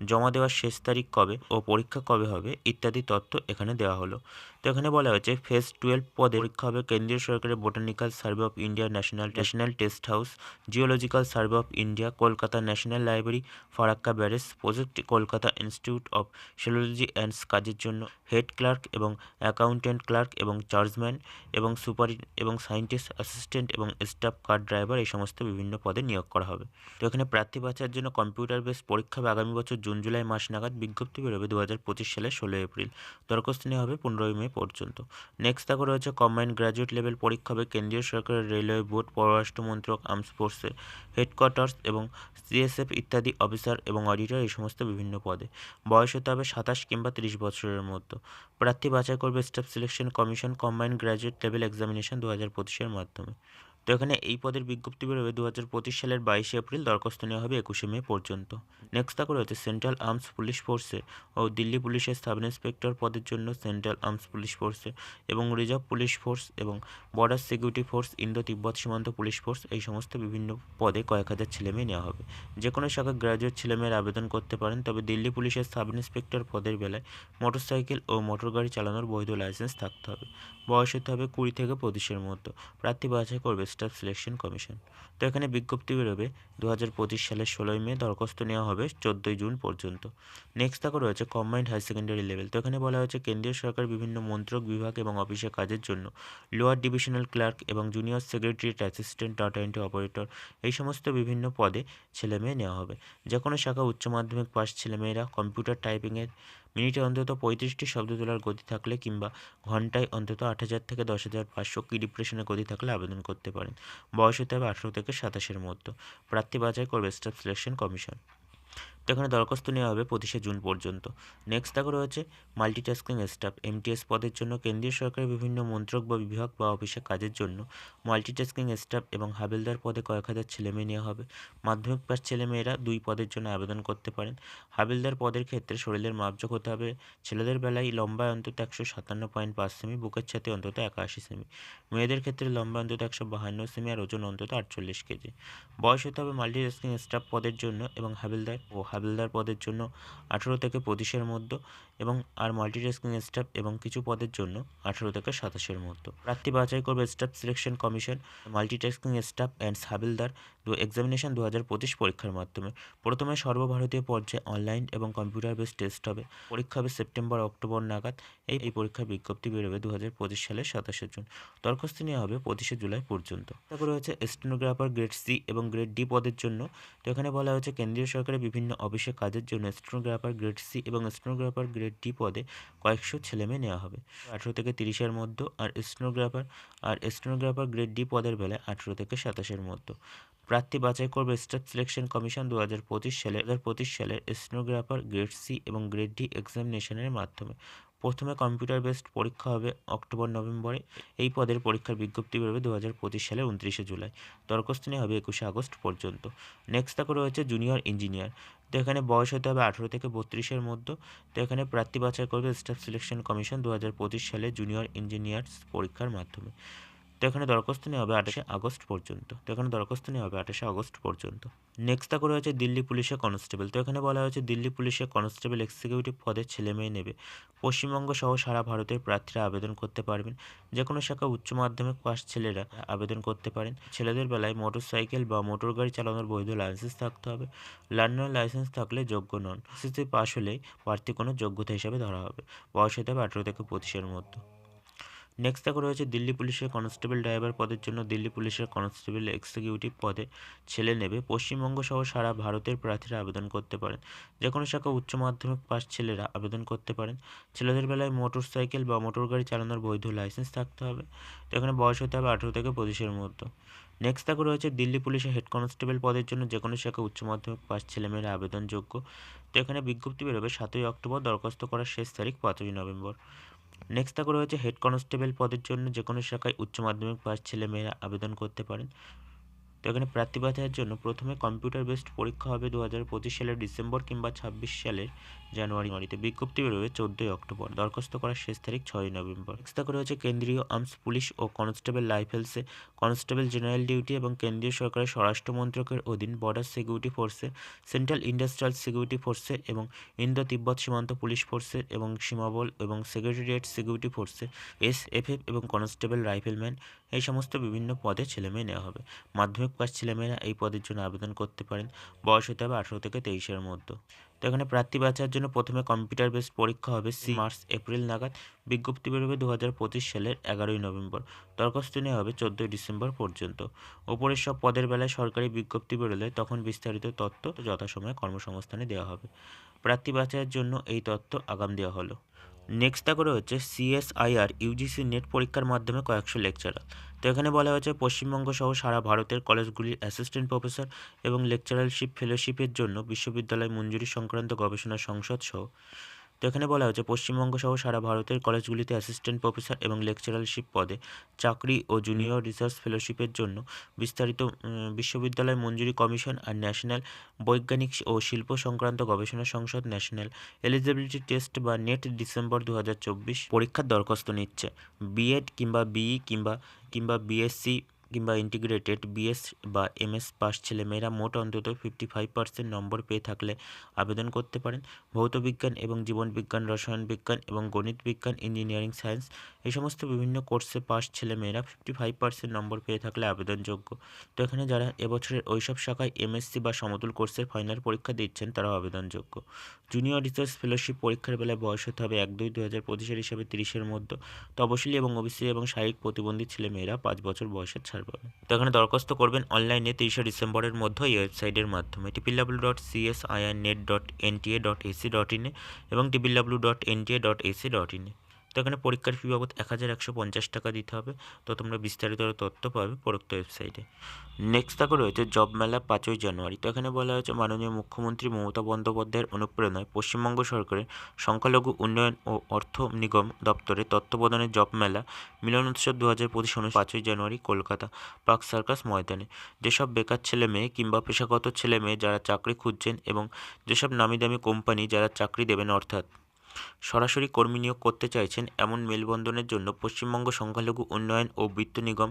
Speaker 1: জমা দেওয়ার শেষ তারিখ কবে ও পরীক্ষা কবে হবে ইত্যাদি তথ্য এখানে দেওয়া হলো। তো এখানে বলা হয়েছে ফেজ টুয়েলভ পদে পরীক্ষা হবে কেন্দ্রীয় সরকারের botanical survey of India national national test house geological survey of India Kolkata national library Farakka barrage project Kolkata institute of serology ants কাজের জন্য হেড ক্লার্ক এবং অ্যাকাউন্টেন্ট ক্লার্ক এবং চার্জম্যান এবং সুপার এবং সায়েন্টিস্ট অ্যাসিস্ট্যান্ট এবং staff car driver এই সমস্ত বিভিন্ন পদে নিয়োগ করা হবে। তো এখানে প্রার্থী বাছার জন্য কম্পিউটার বেস পরীক্ষা হবে আগামী বছর জুন, জুলাই মাস নাগাদ। বিজ্ঞপ্তি বেরোবে দু হাজার পঁচিশ সালের ষোলো এপ্রিল। দরখাস্ত নেওয়া হবে পনেরোই মে পর্যন্ত। নেক্সট দেখো রয়েছে কম্বাইন্ড গ্র্যাজুয়েট লেভেল পরীক্ষা হবে কেন্দ্রীয় সরকারের রেলওয়ে বোর্ড, পররাষ্ট্র মন্ত্রক আর্মস ফোর্সের হেডকোয়ার্টার্স এবং সিএসএফ ইত্যাদি অফিসার এবং অডিটর এই সমস্ত বিভিন্ন পদে। বয়স হতে হবে সাতাশ কিংবা তিরিশ বছরের মধ্যে। প্রার্থী বাছাই করবে staff selection commission combined graduate level examination দু হাজার পঁচিশের মাধ্যমে। এখানে এই পদের বিজ্ঞপ্তি বেরোবে দু হাজার পঁচিশ সালের বাইশে এপ্রিল, দরখাস্ত নেওয়া হবে একুশে মে পর্যন্ত। নেক্সট থাকা রয়েছে সেন্ট্রাল আর্মস পুলিশ ফোর্সে ও দিল্লি পুলিশের সাব ইন্সপেক্টর পদের জন্য সেন্ট্রাল আর্মস পুলিশ ফোর্সে এবং রিজার্ভ পুলিশ ফোর্স এবং বর্ডার সিকিউরিটি ফোর্স ইন্দো তিব্বত সীমান্ত পুলিশ ফোর্স এই সমস্ত বিভিন্ন পদে কয়েক হাজার ছেলেমেয়ে নেওয়া হবে। যে কোনো শাখা গ্র্যাজুয়েট ছেলেমেয়েরা আবেদন করতে পারেন, তবে দিল্লি পুলিশের সাব ইন্সপেক্টর পদের বেলায় মোটরসাইকেল ও মোটর গাড়ি চালানোর বৈধ লাইসেন্স থাকতে হবে। বয়স হতে হবে কুড়ি থেকে পঁচিশের মতো। প্রার্থী বাছাই করবে স্টাফ সিলেকশন কমিশন তো এখানে বিজ্ঞপ্তি বেরোবে দু হাজার পঁচিশ সালের ষোলোই মে, দরখাস্ত নেওয়া হবে চোদ্দোই জুন পর্যন্ত। নেক্সট থাকা রয়েছে কম্বাইন্ড হায়ার সেকেন্ডারি লেভেল তো এখানে বলা হয়েছে কেন্দ্রীয় সরকার বিভিন্ন মন্ত্রক, বিভাগ এবং অফিসে কাজের জন্য লোয়ার ডিভিশনাল ক্লার্ক এবং junior secretariat assistant data entry operator এই সমস্ত বিভিন্ন পদে ছেলেমেয়ে নেওয়া হবে। যে কোনো শাখা উচ্চ মাধ্যমিক পাস ছেলেমেয়েরা কম্পিউটার টাইপিংয়ের মিনিটে অন্তত পঁয়ত্রিশটি শব্দ তোলার গতি থাকলে কিংবা ঘন্টায় অন্তত আট হাজার থেকে দশ হাজার পাঁচশো কি ডিপ্রেশনের গতি থাকলে আবেদন করতে পারেন। বয়স হতে হবে আঠেরো থেকে সাতাশের মধ্যে। প্রার্থী বাছাই করবে স্টাফ সিলেকশন কমিশন তো এখানে দরখাস্ত নেওয়া হবে পঁচিশে জুন পর্যন্ত। নেক্সট দেখো রয়েছে মাল্টিটাস্কিং স্টাফ এমটিএস পদের জন্য কেন্দ্রীয় সরকারের বিভিন্ন মন্ত্রক বা বিভাগ বা অফিসে কাজের জন্য মাল্টিটাস্কিং স্টাফ এবং হাবিলদার পদে কয়েক হাজার ছেলেমেয়ে নেওয়া হবে। মাধ্যমিক পাস ছেলেমেয়েরা দুই পদের জন্য আবেদন করতে পারেন। হাবিলদার পদের ক্ষেত্রে শরীরের মাপযোগ হতে হবে। ছেলেদের বেলায় লম্বায় অন্তত একশো সাতান্ন পয়েন্ট পাঁচ সেমি বুকের ছাতে অন্তত একাশি সেমি মেয়েদের ক্ষেত্রে লম্বা অন্তত একশো বাহান্ন সেমি আর ওজন অন্তত আটচল্লিশ কেজি। বয়স হতে হবে মাল্টিটাস্কিং স্টাফ পদের জন্য এবং হাবিলদার ও হাবিলদার পদের জন্য আঠেরো থেকে পঁচিশের মধ্যে এবং আর মাল্টিটাস্কিং স্টাফ এবং কিছু পদের জন্য আঠেরো থেকে সাতাশের মধ্যে প্রার্থী বাছাই করবে staff selection commission multitasking staff and havildar দু এক্সামিনেশন দু হাজার পঁচিশ পরীক্ষার মাধ্যমে। প্রথমে সর্বভারতীয় পর্যায়ে অনলাইন এবং কম্পিউটার বেস টেস্ট হবে। পরীক্ষা হবে সেপ্টেম্বর, অক্টোবর নাগাদ। এই এই পরীক্ষার বিজ্ঞপ্তি বেরোবে দু হাজার পঁচিশ সালের সাতাশে জুন। দরখাস্ত নেওয়া হবে পঁচিশে জুলাই পর্যন্ত। তারপরে রয়েছে স্টেনোগ্রাফার গ্রেড সি এবং গ্রেড ডি পদের জন্য। তো এখানে বলা হয়েছে কেন্দ্রীয় সরকারের বিভিন্ন অফিসে কাজের জন্য স্টেনোগ্রাফার গ্রেড সি এবং স্টেনোগ্রাফার গ্রেড ডি পদে কয়েকশো ছেলেমেয়ে নেওয়া হবে। আঠেরো থেকে তিরিশের মধ্যে আর স্টেনোগ্রাফার আর স্টেনোগ্রাফার গ্রেড ডি পদের বেলায় আঠেরো থেকে সাতাশের মধ্যে। প্রার্থী বাছাই করবে স্টাফ সিলেকশন কমিশন দু হাজার পঁচিশ সালে। দু হাজার পঁচিশ সালের স্টেনোগ্রাফার গ্রেড সি এবং গ্রেড ডি এক্সামিনেশনের মাধ্যমে। প্রথমে কম্পিউটার বেসড পরীক্ষা হবে অক্টোবর, নভেম্বরে। এই পদের পরীক্ষার বিজ্ঞপ্তি বেরোবে দু হাজার পঁচিশ সালের উনত্রিশে জুলাই। দরখাস্তনি হবে একুশে আগস্ট পর্যন্ত। নেক্সট তাকে রয়েছে জুনিয়র ইঞ্জিনিয়ার তো এখানে বয়স হতে হবে আঠেরো থেকে বত্রিশের মধ্যে। তো এখানে প্রার্থী বাছাই করবে স্টাফ সিলেকশন কমিশন দু হাজার পঁচিশ সালে জুনিয়র ইঞ্জিনিয়ার্স পরীক্ষার মাধ্যমে। তো এখানে দরখাস্ত নেওয়া হবে আঠাশে আগস্ট পর্যন্ত। তো এখানে দরখাস্ত নেওয়া হবে আঠাশে আগস্ট পর্যন্ত। নেক্সট তা করে হচ্ছে দিল্লি পুলিশের কনস্টেবল তো এখানে বলা হয়েছে দিল্লি পুলিশের কনস্টেবল এক্সিকিউটিভ পদে ছেলে মেয়ে নেবে। পশ্চিমবঙ্গ সহ সারা ভারতের প্রার্থীরা আবেদন করতে পারবেন। যে কোনো শাখা উচ্চ মাধ্যমিক পাস ছেলেরা আবেদন করতে পারেন। ছেলেদের বেলায় মোটর সাইকেল বা মোটর গাড়ি চালানোর বৈধ লাইসেন্স থাকতে হবে। লার্নার লাইসেন্স থাকলে যোগ্য নন। এসএসসি পাস হলেই প্রার্থী কোনো যোগ্যতা হিসাবে ধরা হবে। বয়স হতে হবে আঠেরো থেকে পঁচিশের মধ্যে। নেক্সট দেখো রয়েছে দিল্লি পুলিশের কনস্টেবল ড্রাইভার পদের জন্য দিল্লি পুলিশের কনস্টেবল এক্সিকিউটিভ পদে ছেলে নেবে। পশ্চিমবঙ্গ সহ সারা ভারতের প্রার্থীরা আবেদন করতে পারেন। যে কোনো শাখা উচ্চ মাধ্যমিক পাস ছেলেরা আবেদন করতে পারেন। ছেলেদের বেলায় মোটর সাইকেল বা মোটর গাড়ি চালানোর বৈধ লাইসেন্স থাকতে হবে। তো এখানে বয়স হতে হবে আঠেরো থেকে পঁচিশের মধ্যে। নেক্সট দেখো রয়েছে দিল্লি পুলিশের হেড কনস্টেবল পদের জন্য যে কোনো শাখা উচ্চ মাধ্যমিক পাস ছেলেমেয়েরা আবেদনযোগ্য। তো এখানে বিজ্ঞপ্তি বেরোবে সাতই অক্টোবর দরখাস্ত করার শেষ তারিখ পাঁচই নভেম্বর। নেক্সট থাকা রয়েছে হেড কনস্টেবল পদের জন্য যে কোনো শাখায় উচ্চ মাধ্যমিক পাস ছেলে মেয়েরা আবেদন করতে পারেন। তো এখানে প্রার্থী বাছাইয়ের জন্য প্রথমে কম্পিউটার বেসড পরীক্ষা হবে দু হাজার পঁচিশ সালের ডিসেম্বর কিংবা ছাব্বিশ সালের জানুয়ারি মারিতে বিজ্ঞপ্তি বেরোবে চোদ্দোই অক্টোবর, দরখাস্ত করার শেষ তারিখ ছয়ই নভেম্বর। নেক্সট করে হচ্ছে কেন্দ্রীয় আর্মস পুলিশ ও কনস্টেবল রাইফেলসে কনস্টেবল জেনারেল ডিউটি এবং কেন্দ্রীয় সরকারের স্বরাষ্ট্র মন্ত্রকের অধীন বর্ডার সিকিউরিটি ফোর্সে সেন্ট্রাল ইন্ডাস্ট্রিয়াল সিকিউরিটি ফোর্সে এবং ইন্দো তিব্বত সীমান্ত পুলিশ ফোর্সে এবং সীমাবল এবং সেক্রেটারিয়েট সিকিউরিটি ফোর্সে এস এবং কনস্টেবল রাইফেলম্যান এই সমস্ত বিভিন্ন পদে ছেলেমেয়ে নেওয়া হবে। মাধ্যমিক পাস ছেলেমেয়েরা এই পদের জন্য আবেদন করতে পারেন। বয়স হতে হবে আঠেরো থেকে তেইশের মধ্যে। তো এখানে প্রার্থী বাছার জন্য প্রথমে কম্পিউটার বেস পরীক্ষা হবে সি মার্চ, এপ্রিল নাগাদ। বিজ্ঞপ্তি বেরোবে দু হাজার পঁচিশ সালের এগারোই নভেম্বর। দরখাস্ত নেওয়া হবে চোদ্দোই ডিসেম্বর পর্যন্ত। ওপরের সব পদের বেলায় সরকারি বিজ্ঞপ্তি বেরোলে তখন বিস্তারিত তথ্য যথাসময়ে কর্মসংস্থানে দেওয়া হবে। প্রার্থী বাছাইয়ের জন্য এই তথ্য আগাম দেওয়া হলো। নেক্সট করে হচ্ছে সিএসআইআর ইউজিসি নেট পরীক্ষার মাধ্যমে কয়েকশো লেকচারার তো এখানে বলা হয়েছে পশ্চিমবঙ্গ সহ সারা ভারতের কলেজগুলির অ্যাসিস্ট্যান্ট প্রফেসর এবং লেকচারারশিপ ফেলোশিপের জন্য বিশ্ববিদ্যালয় মঞ্জুরি সংক্রান্ত গবেষণা সংসদ সহ তো এখানে বলা হয়েছে পশ্চিমবঙ্গ সহ সারা ভারতের কলেজগুলিতে অ্যাসিস্ট্যান্ট প্রফেসর এবং লেকচারারশিপ পদে চাকরি ও জুনিয়র রিসার্চ ফেলোশিপের জন্য বিস্তারিত বিশ্ববিদ্যালয় মঞ্জুরি কমিশন আর ন্যাশনাল বৈজ্ঞানিক ও শিল্প সংক্রান্ত গবেষণা সংসদ ন্যাশনাল এলিজিবিলিটি টেস্ট বা নেট ডিসেম্বর দু হাজার চব্বিশ পরীক্ষার দরখাস্ত নিচ্ছে। বিএড কিংবা বিই কিংবা কিংবা বিএসসি কিংবা ইন্টিগ্রেটেড বিএস বা এমএস পাস ছেলেমেয়েরা মোট অন্তত ফিফটি ফাইভ পার্সেন্ট নম্বর পেয়ে থাকলে আবেদন করতে পারেন। ভৌত বিজ্ঞান এবং জীবন বিজ্ঞান, রসায়ন বিজ্ঞান এবং গণিত বিজ্ঞান ইঞ্জিনিয়ারিং সায়েন্স এই সমস্ত বিভিন্ন কোর্সে পাস ছেলেমেয়েরা ফিফটি ফাইভ পার্সেন্ট নম্বর পেয়ে থাকলে আবেদনযোগ্য। তো এখানে যারা এবছরের ওইসব শাখায় এমএসসি বা সমতুল কোর্সের ফাইনাল পরীক্ষা দিচ্ছেন, তারাও আবেদনযোগ্য। জুনিয়র রিসার্চ ফেলোশিপ পরীক্ষার বেলায় বয়স হতে হবে এক দুই দু হাজার পঁচিশের হিসাবে তিরিশের মধ্যে। তপশিলি এবং ওবিসি এবং শারীরিক প্রতিবন্ধী ছেলেমেয়েরা পাঁচ বছর বয়সের ছাড় পাবে তো এখানে দরখাস্ত করবেন অনলাইনে তেইশে ডিসেম্বরের মধ্যে এই ওয়েবসাইটের মাধ্যমে TPW dot CSIR net dot N NTA dot AC dot ইনে এবং TPW dot NTA dot AC dot ইনে তো এখানে পরীক্ষার ফি বাবদ এক হাজার একশো পঞ্চাশ টাকা দিতে হবে। তো তোমরা বিস্তারিত তথ্য পাবে পরোক্ত ওয়েবসাইটে নেক্সট তাকে রয়েছে জব মেলা পাঁচই জানুয়ারি। তো এখানে বলা হয়েছে, মাননীয় মুখ্যমন্ত্রী মমতা বন্দ্যোপাধ্যায়ের অনুপ্রেরণায় পশ্চিমবঙ্গ সরকারের সংখ্যালঘু উন্নয়ন ও অর্থ নিগম দপ্তরে তত্ত্বাবধানের জব মেলা মিলন উৎসব দু হাজার পঁচিশ পাঁচই জানুয়ারি কলকাতা, পার্ক সার্কাস ময়দানে। যেসব বেকার ছেলে মেয়ে কিংবা পেশাগত ছেলে মেয়ে যারা চাকরি খুঁজছেন এবং যেসব নামি দামি কোম্পানি যারা চাকরি দেবেন অর্থাৎ সরাসরি কর্মী নিয়োগ করতে চাইছেন এমন মেলবন্ধনের জন্য পশ্চিমবঙ্গ সংখ্যালঘু উন্নয়ন ও বৃত্ত নিগম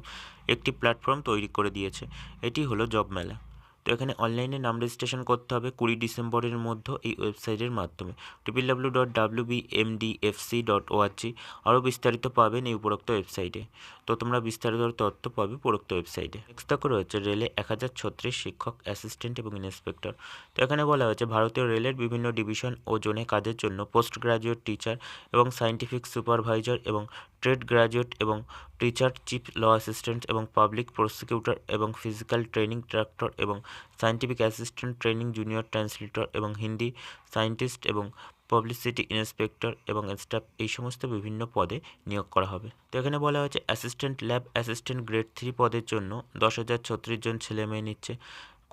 Speaker 1: একটি প্ল্যাটফর্ম তৈরি করে দিয়েছে। এটি হলো জব মেলা। তো এখানে অনলাইনে নাম রেজিস্ট্রেশন করতে হবে কুড়ি ডিসেম্বরের মধ্যে এই ওয়েবসাইটের মাধ্যমে। Triple W dot W B M D F C dot ORG আরও বিস্তারিত পাবেন এই উপরোক্ত ওয়েবসাইটে তো তোমরা বিস্তারিত তথ্য পাবে উপরোক্ত ওয়েবসাইটে নেক্সট দেখো রয়েছে রেলে এক হাজার ছত্রিশ শিক্ষক অ্যাসিস্ট্যান্ট এবং ইন্সপেক্টর তো এখানে বলা হয়েছে, ভারতীয় রেলের বিভিন্ন ডিভিশন ও জোনে কাজের জন্য পোস্ট গ্রাজুয়েট টিচার এবং সায়েন্টিফিক সুপারভাইজার এবং ট্রেড গ্রাজুয়েট এবং টিচার চিফ ল অ্যাসিস্ট্যান্ট এবং পাবলিক প্রসিকিউটর এবং ফিজিক্যাল ট্রেনিং ডিরেক্টর এবং scientific assistant training junior translator এবং হিন্দি সায়েন্টিস্ট এবং পাবলিসিটি ইন্সপেক্টর এবং স্টাফ, এই সমস্ত বিভিন্ন পদে নিয়োগ করা হবে। তো এখানে বলা হয়েছে, assistant lab assistant grade three পদের জন্য দশ হাজার ছত্রিশ জন ছেলে মেয়ে নিচ্ছে।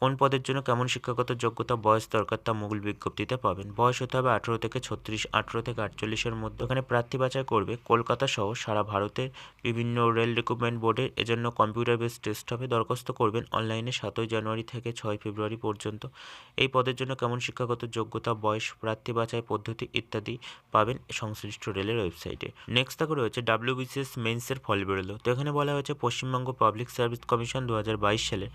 Speaker 1: কোন পদের জন্য কেমন শিক্ষাগত যোগ্যতা, বয়স দরকার তা মূল বিজ্ঞপ্তিতে পাবেন। বয়স হতে হবে আঠেরো থেকে ছত্রিশ, আঠেরো থেকে আটচল্লিশের মধ্যে। ওখানে প্রার্থী বাছাই করবে কলকাতা সহ সারা ভারতের বিভিন্ন রেল রিক্রুটমেন্ট বোর্ডের এজন্য কম্পিউটার বেস টেস্ট হবে দরখাস্ত করবেন অনলাইনে সাতই জানুয়ারি থেকে ছয় ফেব্রুয়ারি পর্যন্ত। এই পদের জন্য কেমন শিক্ষাগত যোগ্যতা, বয়স, প্রার্থী বাছাই পদ্ধতি ইত্যাদি পাবেন সংশ্লিষ্ট রেলের ওয়েবসাইটে। নেক্সট থাকে রয়েছে ডাব্লিউবিসিএস মেন্সের ফল বেরোলো। তো এখানে বলা হয়েছে পশ্চিমবঙ্গ পাবলিক সার্ভিস কমিশন দু হাজার বাইশ সালে।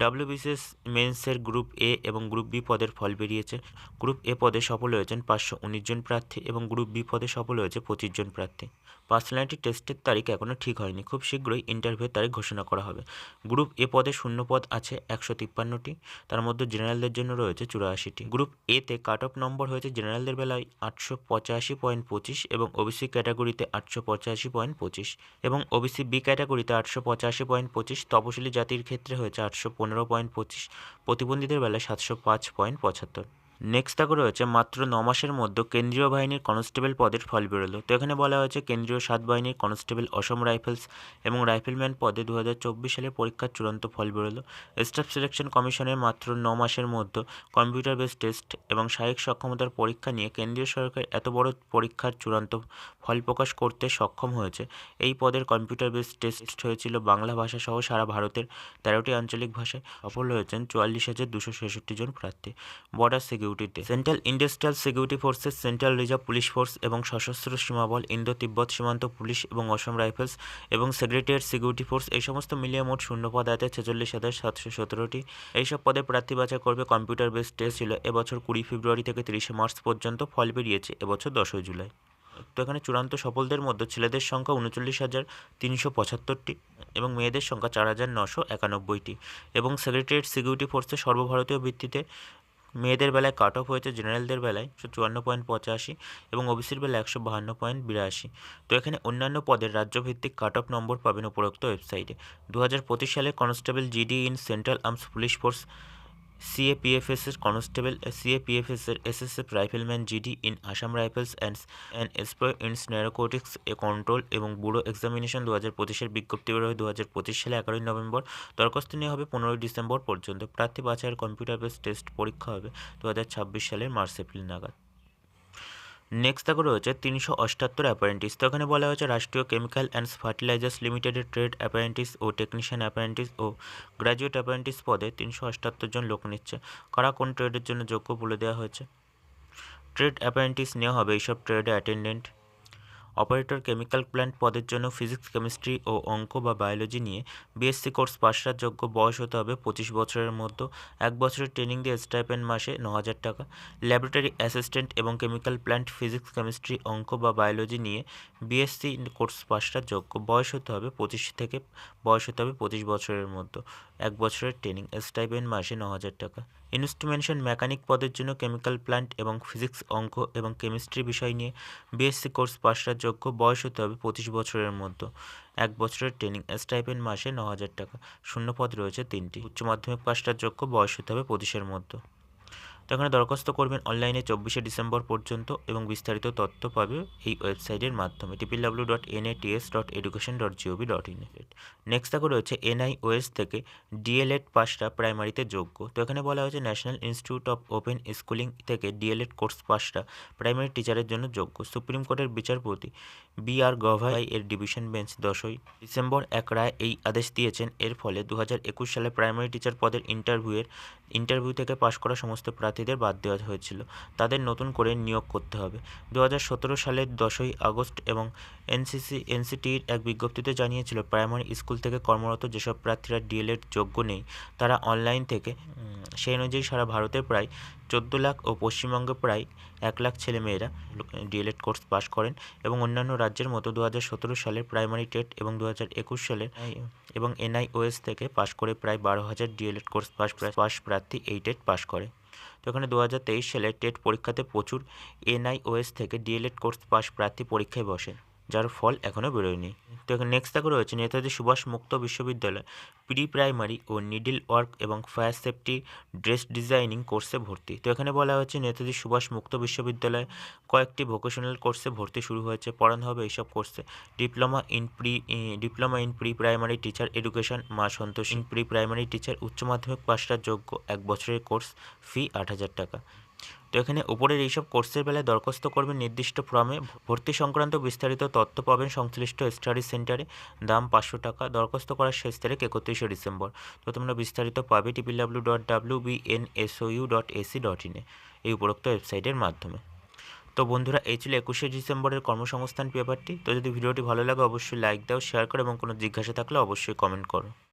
Speaker 1: ডাব্লিউবিসিএস মেন্সের গ্রুপ এ এবং গ্রুপ বি পদের ফল বেরিয়েছে। গ্রুপ এ পদে সফল হয়েছেন পাঁচশো উনিশ জন প্রার্থী এবং গ্রুপ বি পদে সফল হয়েছে পঁচিশ জন প্রার্থী। পার্সোনালিটি টেস্টের তারিখ এখনও ঠিক হয়নি। খুব শীঘ্রই ইন্টারভিউর তারিখ ঘোষণা করা হবে। গ্রুপ এ পদে শূন্য পদ আছে একশো তিপ্পান্নটি। তার মধ্যে জেনারেলদের জন্য রয়েছে চুরাশিটি। গ্রুপ এতে কাট অফ নম্বর হয়েছে জেনারেলদের বেলায় আটশো পঁচাশি পয়েন্ট পঁচিশ এবং ওবিসি ক্যাটাগরিতে আটশো পঁচাশি পয়েন্ট পঁচিশ এবং ওবিসি বি ক্যাটাগরিতে আটশো পঁচাশি পয়েন্ট পঁচিশ। তপশিলি জাতির ক্ষেত্রে হয়েছে আটশো পনেরো পয়েন্ট পঁচিশ। প্রতিবন্ধীদের বেলায় সাতশো পাঁচ পয়েন্ট পঁচাত্তর। নেক্সট থাকে রয়েছে মাত্র ন মাসের মধ্যে কেন্দ্রীয় বাহিনীর কনস্টেবল পদের ফল বেরোলো। তো এখানে বলা হয়েছে, কেন্দ্রীয় সাত বাহিনীর কনস্টেবল অসম রাইফেলস এবং রাইফেলম্যান পদে দু সালের পরীক্ষার চূড়ান্ত ফল বেরোলো। স্টাফ সিলেকশন কমিশনের মাত্র ন মাসের মধ্যে কম্পিউটার বেস টেস্ট এবং শারীরিক সক্ষমতার পরীক্ষা নিয়ে কেন্দ্রীয় সরকার এত বড় পরীক্ষার চূড়ান্ত ফল প্রকাশ করতে সক্ষম হয়েছে। এই পদের কম্পিউটার বেস টেস্ট হয়েছিল বাংলা ভাষা সহ সারা ভারতের তেরোটি আঞ্চলিক ভাষায়। সফল হয়েছেন চুয়াল্লিশ হাজার দুশো ছেষট্টি জন প্রার্থী। Border সিকিউরিটিতে। Central industrial security forces central reserve police force এবং সশস্ত্র সীমাবল, ইন্দো তিব্বত সীমান্ত পুলিশ এবং অসম রাইফেলস এবং সেক্রেটারিয়েট সিকিউরিটি ফোর্স এই সমস্ত মিলিয়ে মোট শূন্য পদ আছে ছেচল্লিশ হাজার সাতশো সতেরোটি। এইসব পদে প্রার্থী বাছাই করবে কম্পিউটার বেস টেস্ট ছিল। এবছর কুড়ি ফেব্রুয়ারি থেকে তিরিশে মার্চ পর্যন্ত ফল বেরিয়েছে, এবছর দশই জুলাই। তো এখানে চূড়ান্ত সফলদের মধ্যে ছেলেদের সংখ্যা উনচল্লিশ হাজার তিনশো পঁচাত্তরটি এবং মেয়েদের সংখ্যা চার হাজার নশো একানব্বইটি এবং সেক্রেটারিয়েট সিকিউরিটি ফোর্সে সর্বভারতীয় ভিত্তিতে মেয়েদের বেলায় কাট অফ হয়েছে জেনারেলদের বেলায়, একশো চুয়ান্ন পয়েন্ট পঁচাশি এবং ওবিসির বেলায় একশো বাহান্ন পয়েন্ট বিরাশি। তো এখানে অন্যান্য পদের রাজ্যভিত্তিক কাট অফ নম্বর পাবেন উপরোক্ত ওয়েবসাইটে দু হাজার পঁচিশ সালে constable GD in central arms police force CAPFs এর কনস্টেবল সিএপিএফএস এর SSF rifleman GD in Assam rifles and and sepoy in narcotics a control এবং ব্যুরো এক্সামিনেশন দু হাজার পঁচিশের বিজ্ঞপ্তি বেরোয় দু হাজার পঁচিশ সালে এগারোই নভেম্বর দরখাস্ত নিয়ে হবে পনেরোই ডিসেম্বর পর্যন্ত। প্রার্থী বাছাইয়ের কম্পিউটার বেস টেস্ট পরীক্ষা হবে দু হাজার ছাব্বিশ সালের মার্চ এপ্রিল নাগাদ। নেক্সট দেখো রয়েছে তিনশো অষ্টাত্তর অ্যাপারেন্টিস তো এখানে বলা হয়েছে রাষ্ট্রীয় কেমিক্যাল অ্যান্ড ফার্টিলাইজার্স লিমিটেডের ট্রেড অ্যাপারেন্টিস ও টেকনিশিয়ান অ্যাপারেন্টিস ও গ্র্যাজুয়েট অ্যাপারেন্টিস পদে তিনশো অষ্টাত্তর জন লোক নিচ্ছে। কারা কোন ট্রেডের জন্য যোগ্য বলে দেওয়া হয়েছে? ট্রেড অ্যাপারেন্টিস নেওয়া হবে, এইসব ট্রেডে অ্যাটেন্ডেন্ট অপারেটর কেমিক্যাল প্ল্যান্ট পদের জন্য ফিজিক্স, কেমিস্ট্রি ও অঙ্ক বা বায়োলজি নিয়ে বিএসসি কোর্স পাশার যোগ্য বয়স হতে হবে পঁচিশ বছরের মধ্যে। এক বছরের ট্রেনিং দিয়ে স্টাইপেন্ড মাসে ন হাজার টাকা। ল্যাবরেটরি অ্যাসিস্ট্যান্ট এবং কেমিক্যাল প্ল্যান্ট, ফিজিক্স, কেমিস্ট্রি, অঙ্ক বা বায়োলজি নিয়ে বিএসসি কোর্স পাশার যোগ্য বয়স হতে হবে পঁচিশ থেকে বয়স হতে হবে পঁচিশ বছরের মধ্যে। এক বছরের ট্রেনিং, স্টাইপেন্ড মাসে ন হাজার টাকা। ইনস্ট্রুমেন্টেশন মেকানিক পদের জন্য কেমিক্যাল প্ল্যান্ট এবং ফিজিক্স অঙ্ক এবং কেমিস্ট্রি বিষয় নিয়ে বিএসসি কোর্স পাশার যোগ্য বয়স হতে হবে পঁচিশ বছরের মধ্যে। এক বছরের ট্রেনিং স্টাইপেন্ড মাসে ন হাজার টাকা। শূন্য পদ রয়েছে তিনটি। উচ্চ মাধ্যমিক পাশটার যোগ্য বয়স হতে হবে পঁচিশের মধ্যে। তো এখানে দরখাস্ত করবেন অনলাইনে চব্বিশে ডিসেম্বর পর্যন্ত এবং বিস্তারিত তথ্য পাবে এই ওয়েবসাইটের মাধ্যমে triple W dot NATS dot education dot GOV dot in next দেখো রয়েছে এনআইওএস থেকে ডিএলএড পাসটা প্রাইমারিতে যোগ্য। তো এখানে বলা হয়েছে national institute of open schooling থেকে ডিএলএড কোর্স পাসটা প্রাইমারি টিচারের জন্য যোগ্য। সুপ্রিম কোর্টের বিচারপতি বি আর গভাই এর ডিভিশন বেঞ্চ দশই। ডিসেম্বর এক রায় এই আদেশ দিয়েছেন। এর ফলে দু হাজার একুশ সালে প্রাইমারি টিচার পদের ইন্টারভিউয়ের ইন্টারভিউ থেকে পাশ করা সমস্ত প্রার্থীদের বাদ দেওয়া হয়েছিল। তাদের নতুন করে নিয়োগ করতে হবে। দু হাজার সতেরো সালের দশই আগস্ট এবং এনসিসি, এনসিটির এক বিজ্ঞপ্তিতে জানিয়েছিল, প্রাইমারি স্কুল থেকে কর্মরত যেসব প্রার্থীরা ডিএলএড যোগ্য নেই, তারা অনলাইন থেকে সেই অনুযায়ী সারা ভারতের প্রায় চোদ্দ লাখ ও পশ্চিমবঙ্গে প্রায় এক লাখ ছেলেমেয়েরা ডিএলএড কোর্স পাশ করেন এবং অন্যান্য রাজ্যের মতো দু হাজার সতেরো সালের প্রাইমারি টেট এবং দু একুশ সালের এবং এনআইওএস থেকে পাশ করে প্রায় বারো হাজার ডিএলএড কোর্স পাশ পাশ প্রার্থী এই টেট পাশ করে। তো এখানে দু হাজার তেইশ সালে টেট পরীক্ষাতে প্রচুর এনআইওএস থেকে ডিএলএড কোর্স পাশ প্রার্থী পরীক্ষায় বসেন। যার ফল এখনও বেরোয়নি। তো এখানে নেক্সট দেখো রয়েছে নেতাজি সুভাষ মুক্ত বিশ্ববিদ্যালয় প্রি প্রাইমারি ও নিডল ওয়ার্ক এবং ফায়ার সেফটি ড্রেস ডিজাইনিং কোর্সে ভর্তি। তো এখানে বলা হয়েছে নেতাজি সুভাষ মুক্ত বিশ্ববিদ্যালয়ে কয়েকটি ভোকেশনাল কোর্সে ভর্তি শুরু হয়েছে। পড়ানো হবে এইসব কোর্সে diploma in pre diploma in pre primary teacher education মা সন্তোষ। ইন প্রি প্রাইমারি টিচার উচ্চ মাধ্যমিক পাশটা যোগ্য এক বছরের কোর্স ফি আট হাজার টাকা। তো এখানে উপরের এইসব কোর্সের বেলায় দরখাস্ত করবেন নির্দিষ্ট ফর্মে। ভর্তি সংক্রান্ত বিস্তারিত তথ্য পাবেন সংশ্লিষ্ট স্টাডি সেন্টারে। দাম পাঁচশো টাকা। দরখাস্ত করার শেষ তারিখ একত্রিশে ডিসেম্বর। তো তোমরা বিস্তারিত পাবে TP W dot W B N SOU dot AC dot ইনে এই উপরোক্ত ওয়েবসাইটের মাধ্যমে। তো বন্ধুরা, এই ছিল একুশে ডিসেম্বরের কর্মসংস্থান পেপারটি। তো যদি ভিডিওটি ভালো লাগে, অবশ্যই লাইক দাও, শেয়ার করো এবং কোনো জিজ্ঞাসা থাকলে অবশ্যই কমেন্ট করো।